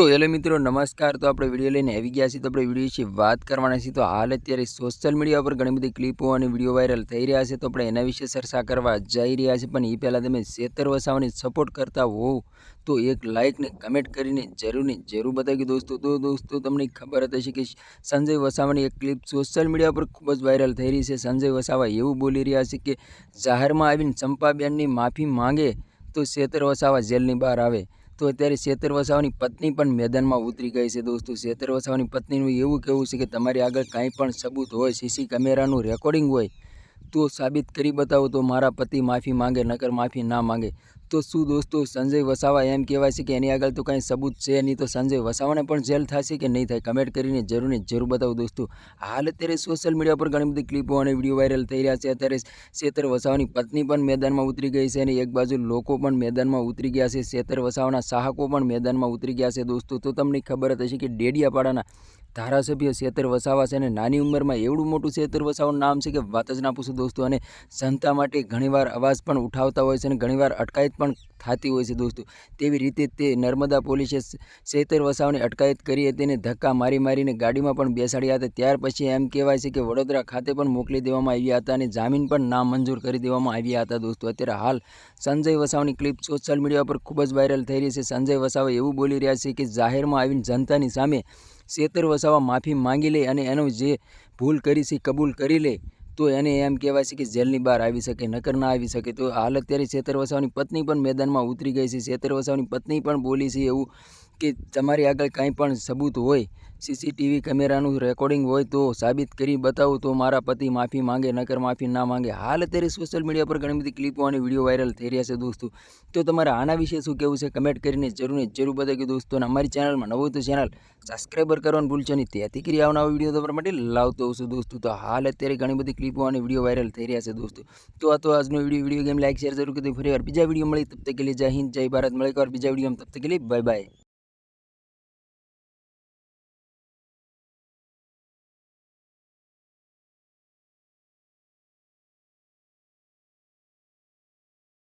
તો હેલો મિત્રો, નમસ્કાર. તો આપણે વીડિયો લઈને આવી ગયા છીએ. તો આપણે વીડિયો વિશે વાત કરવાના છીએ. તો હાલ અત્યારે સોશિયલ મીડિયા પર ઘણી બધી ક્લિપો અને વીડિયો વાયરલ થઈ રહ્યા છે. તો આપણે એના વિશે ચર્ચા કરવા જઈ રહ્યા છીએ. પણ એ પહેલાં તમે શેતર વસાવાની સપોર્ટ કરતા હોવ તો એક લાઇકને કમેન્ટ કરીને જરૂરને જરૂર બતાવી દોસ્તો. તો દોસ્તો, તમને ખબર હશે કે સંજય વસાવાની એક ક્લિપ સોશિયલ મીડિયા પર ખૂબ જ વાયરલ થઈ રહી છે. સંજય વસાવા એવું બોલી રહ્યા છે કે, જાહેરમાં આવીને ચંપાબેનની માફી માંગે તો શેતર વસાવા જેલની બહાર આવે. તો અત્યારે શેતર વસાવાની પત્ની પણ મેદાનમાં ઉતરી ગઈ છે દોસ્તો. શેતર વસાવાની પત્નીનું એવું કહેવું છે કે તમારી આગળ કાંઈ પણ સબૂત હોય, સીસી કેમેરાનું રેકોર્ડિંગ હોય, તો સાબિત કરી બતાવો તો મારા પતિ માફી માંગે નકર માફી ના માંગે. તો શું દોસ્તો, સંજય વસાવા એમ કહેવાય છે કે એની આગળ તો કાંઈ સબૂત છે નહીં, તો સંજય વસાવાને પણ જેલ થશે કે નહીં થાય? કમેન્ટ કરીને જરૂરને જરૂર બતાવો દોસ્તો. હાલ અત્યારે સોશિયલ મીડિયા પર ઘણી બધી ક્લિપો અને વીડિયો વાયરલ થઈ રહ્યા છે. અત્યારે શેતર વસાવાની પત્ની પણ મેદાનમાં ઉતરી ગઈ છે અને એક બાજુ લોકો પણ મેદાનમાં ઉતરી ગયા છે. શેતર વસાવાના સાહકો પણ મેદાનમાં ઉતરી ગયા છે દોસ્તો. તો તમને ખબર જ હશે કે ડેડિયાપાડાના ધારાસભ્ય શેતર વસાવા છે અને નાની ઉંમરમાં એવડું મોટું શેતર વસાવાનું નામ છે કે વાત જ ના પૂછું દોસ્તો. અને જનતા માટે ઘણીવાર અવાજ પણ ઉઠાવતા હોય છે અને ઘણીવાર અટકાયત પણ થતી હોય છે દોસ્તો. તેવી રીતે તે નર્મદા પોલીસે શેતર વસાવાની અટકાયત કરી હતી અને ધક્કા મારી મારીને ગાડીમાં પણ બેસાડ્યા હતા. ત્યાર પછી એમ કહેવાય છે કે વડોદરા ખાતે પણ મોકલી દેવામાં આવ્યા હતા અને જામીન પણ નામંજૂર કરી દેવામાં આવ્યા હતા દોસ્તો. અત્યારે હાલ સંજય વસાવાની ક્લિપ સોશિયલ મીડિયા પર ખૂબ જ વાયરલ થઈ રહી છે. સંજય વસાવા એવું બોલી રહ્યા છે કે જાહેરમાં આવીને જનતાની સામે શેતર વસાવા માફી માંગી લે અને એનો જે ભૂલ કરી છે કબૂલ કરી લે. તો એને એમ કહેવાય છે કે જેલની બહાર આવી શકે, નકર ના આવી શકે. તો હાલ અત્યારે છેતર વસાવાની પત્ની પણ મેદાનમાં ઉતરી ગઈ છે. છેતર વસાવાની પત્ની પણ બોલી છે એવું કે તમારી આગળ કાંઈ પણ સબૂત હોય, સીસીટીવી કેમેરાનું રેકોર્ડિંગ હોય તો સાબિત કરી બતાવો તો મારા પતિ માફી માંગે, નકર માફી ના માંગે. હાલ અત્યારે સોશિયલ મીડિયા પર ઘણી બધી ક્લિપો અને વીડિયો વાયરલ થઈ રહ્યા છે દોસ્તો. તો તમારે આના વિશે શું કહેવું છે કમેન્ટ કરીને જરૂર જરૂર બતાવી દોસ્તો. અને અમારી ચેનલમાં નવું તો ચેનલ સબસ્ક્રાઈબર કરવાનું ભૂલશો નહીં. ત્યાંથી કરી આવનારો વીડિયો તમારા માટે લાવતો હશું દોસ્તો. તો હાલ અત્યારે ઘણી બધી ક્લિપો અને વીડિયો વાયરલ થઈ રહ્યા છે દોસ્તો. તો આ તો આજનો video video game like, share જરૂર કરી ફરી વાર બીજા વીડિયો મળી તબ તક જય હિન્દ, જય ભારત. મળે એક વાર બીજા વીડિયો તબ તક બાય બાય